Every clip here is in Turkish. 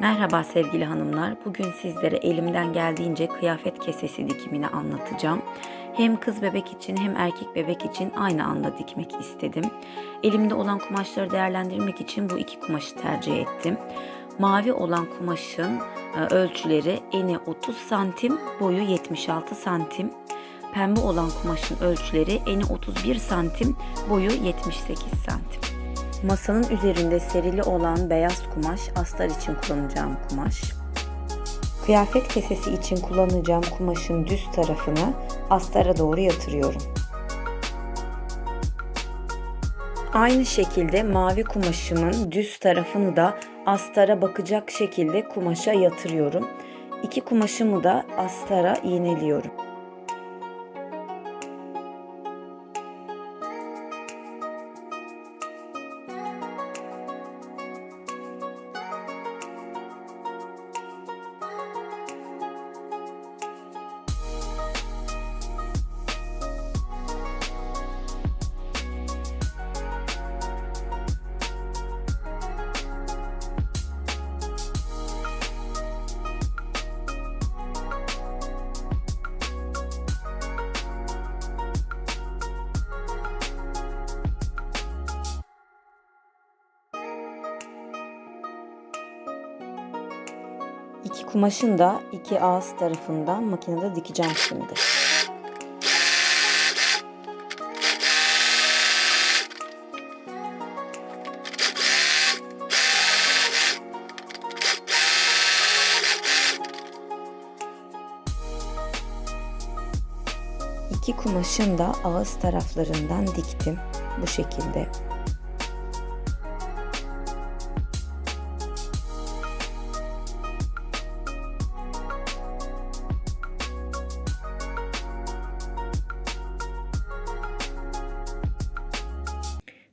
Merhaba sevgili hanımlar. Bugün sizlere elimden geldiğince kıyafet kesesi dikimini anlatacağım. Hem kız bebek için hem erkek bebek için aynı anda dikmek istedim. Elimde olan kumaşları değerlendirmek için bu iki kumaşı tercih ettim. Mavi olan kumaşın e, ölçüleri eni 30 santim, boyu 76 santim. Pembe olan kumaşın ölçüleri eni 31 santim, boyu 78 santim. Masanın üzerinde serili olan beyaz kumaş astar için kullanacağım kumaş. Kıyafet kesesi için kullanacağım kumaşın düz tarafını astara doğru yatırıyorum. Aynı şekilde mavi kumaşımın düz tarafını da astara bakacak şekilde kumaşa yatırıyorum. İki kumaşımı da astara iğneliyorum. İki kumaşın da iki ağız tarafından makinede dikeceğim şimdi. İki kumaşın da ağız taraflarından diktim bu şekilde.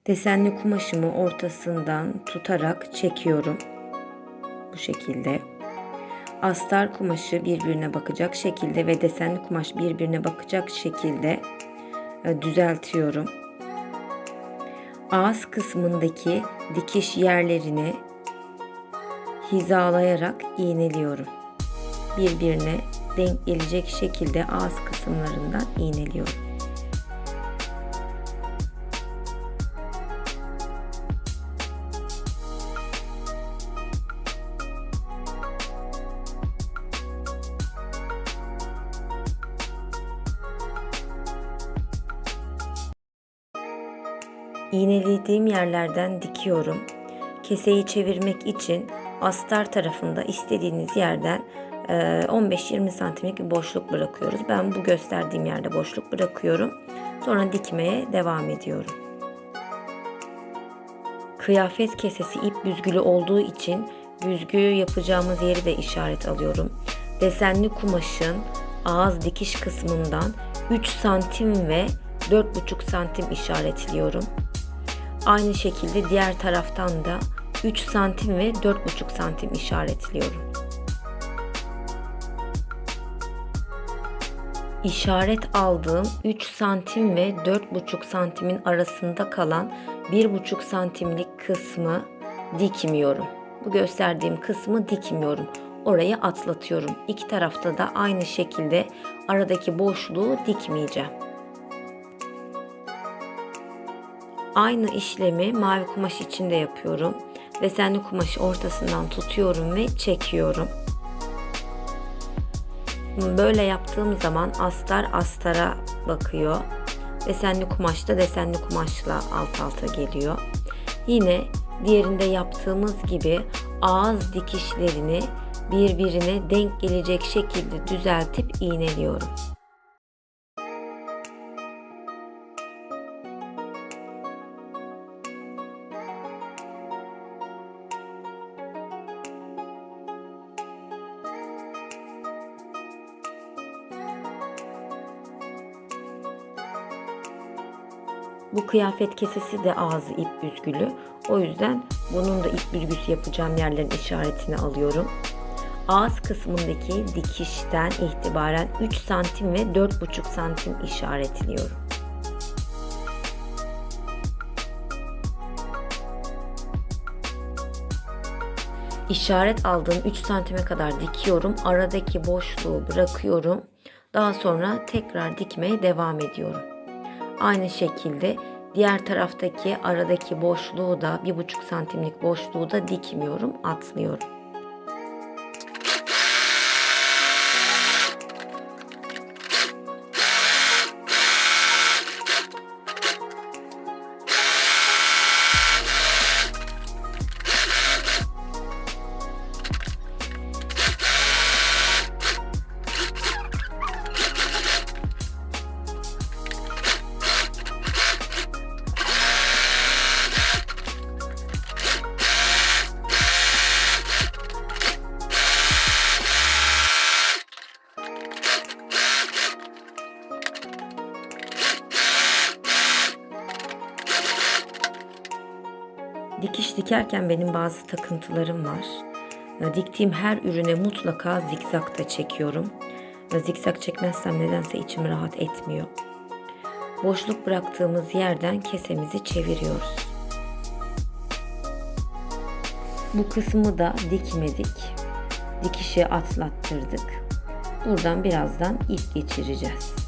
Desenli kumaşımı ortasından tutarak çekiyorum. Bu şekilde. Astar kumaşı birbirine bakacak şekilde ve desenli kumaş birbirine bakacak şekilde e, düzeltiyorum. Ağız kısmındaki dikiş yerlerini hizalayarak iğneliyorum. Birbirine denk gelecek şekilde ağız kısımlarından iğneliyorum. Yerlerden dikiyorum. Keseyi çevirmek için astar tarafında istediğiniz yerden 15-20 santimlik bir boşluk bırakıyoruz. Ben bu gösterdiğim yerde boşluk bırakıyorum. Sonra dikmeye devam ediyorum. Kıyafet kesesi ip büzgülü olduğu için büzgü yapacağımız yeri de işaret alıyorum. Desenli kumaşın ağız dikiş kısmından 3 santim ve 4,5 santim işaretliyorum. Aynı şekilde diğer taraftan da 3 santim ve 4,5 santim işaretliyorum. İşaret aldığım 3 santim ve 4,5 santimin arasında kalan 1,5 santimlik kısmı dikmiyorum. Bu gösterdiğim kısmı dikmiyorum. Orayı atlatıyorum. İki tarafta da aynı şekilde aradaki boşluğu dikmeyeceğim. Aynı işlemi mavi kumaş için de yapıyorum. Desenli kumaşı ortasından tutuyorum ve çekiyorum. Böyle yaptığım zaman astar astara bakıyor. Desenli kumaş da desenli kumaşla alt alta geliyor. Yine diğerinde yaptığımız gibi ağız dikişlerini birbirine denk gelecek şekilde düzeltip iğneliyorum. Kıyafet kesesi de ağzı ip büzgülü. O yüzden bunun da ip büzgüsü yapacağım yerlerin işaretini alıyorum. Ağız kısmındaki dikişten itibaren 3 santim ve 4,5 santim işaretliyorum. işaret aldığım 3 santime kadar dikiyorum. Aradaki boşluğu bırakıyorum. Daha sonra tekrar dikmeye devam ediyorum. Aynı şekilde diğer taraftaki aradaki boşluğu da 1,5 santimlik boşluğu da dikmiyorum, atlıyorum. Dikerken benim bazı takıntılarım var. E, Diktiğim her ürüne mutlaka zikzak da çekiyorum. E, Zikzak çekmezsem nedense içim rahat etmiyor. Boşluk bıraktığımız yerden kesemizi çeviriyoruz. Bu kısmı da dikmedik. Dikişi atlattırdık. Buradan birazdan ip geçireceğiz.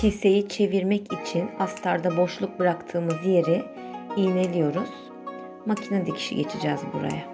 Keseyi çevirmek için astarda boşluk bıraktığımız yeri iğneliyoruz. Makine dikişi geçeceğiz buraya.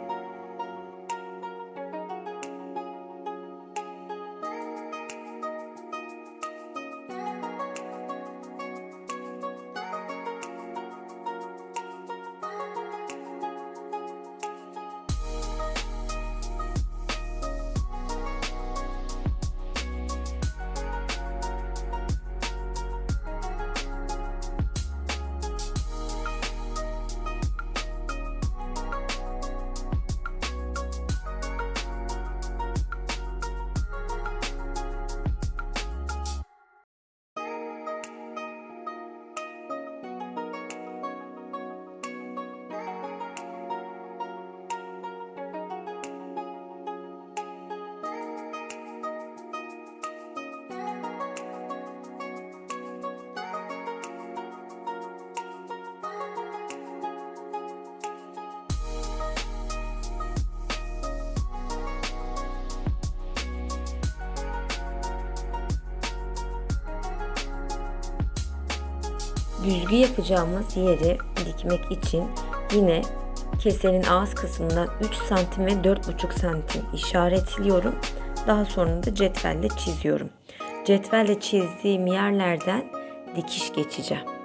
Düzgü yapacağımız yeri dikmek için yine kesenin ağız kısmından 3 santim ve 4,5 santim işaretliyorum. Daha sonra da cetvelle çiziyorum. Cetvelle çizdiğim yerlerden dikiş geçeceğim.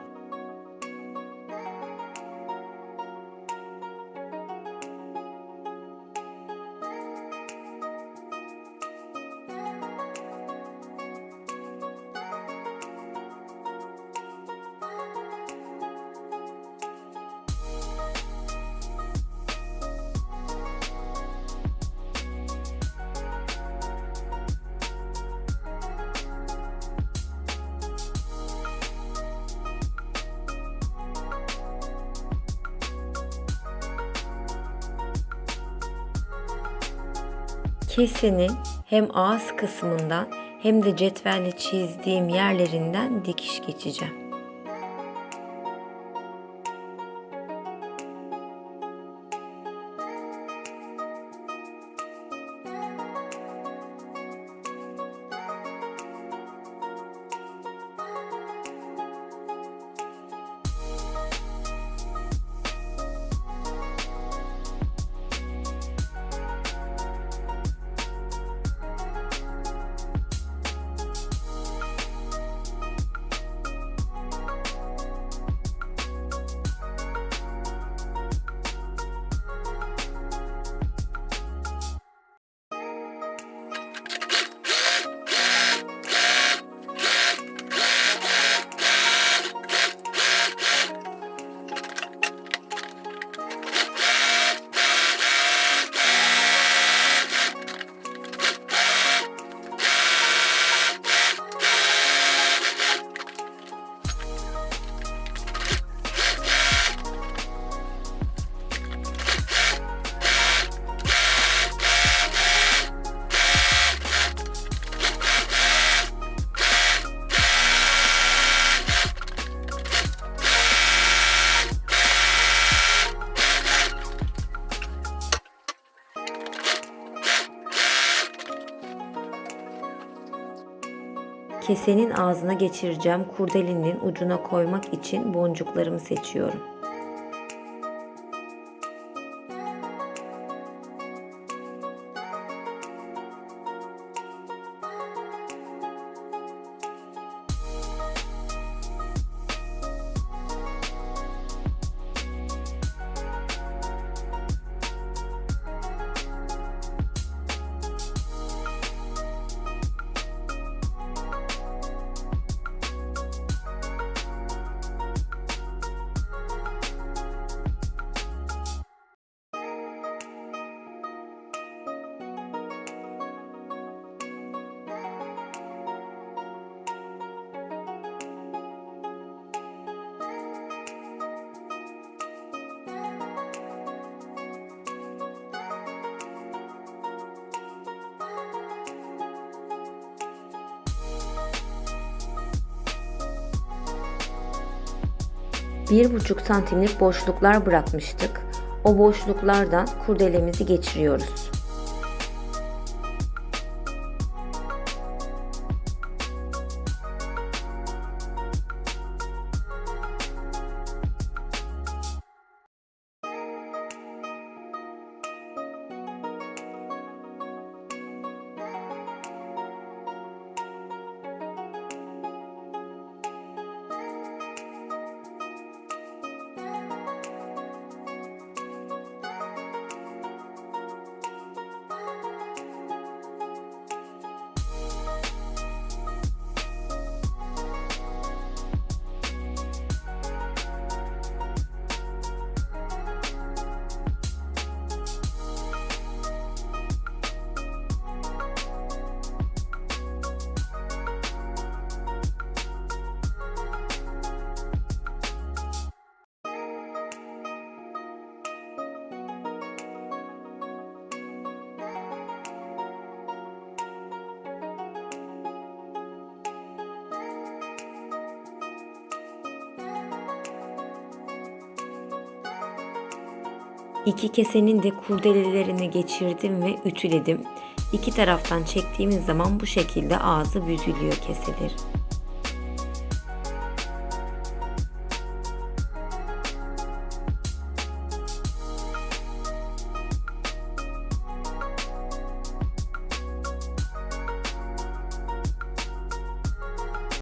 Kesenin hem ağız kısmından hem de cetvelle çizdiğim yerlerinden dikiş geçeceğim. Kesenin ağzına geçireceğim kurdelenin ucuna koymak için boncuklarımı seçiyorum. Bir buçuk santimlik boşluklar bırakmıştık. O boşluklardan kurdelemizi geçiriyoruz. İki kesenin de kurdelelerini geçirdim ve ütüledim. İki taraftan çektiğimiz zaman bu şekilde ağzı büzülüyor keselerin.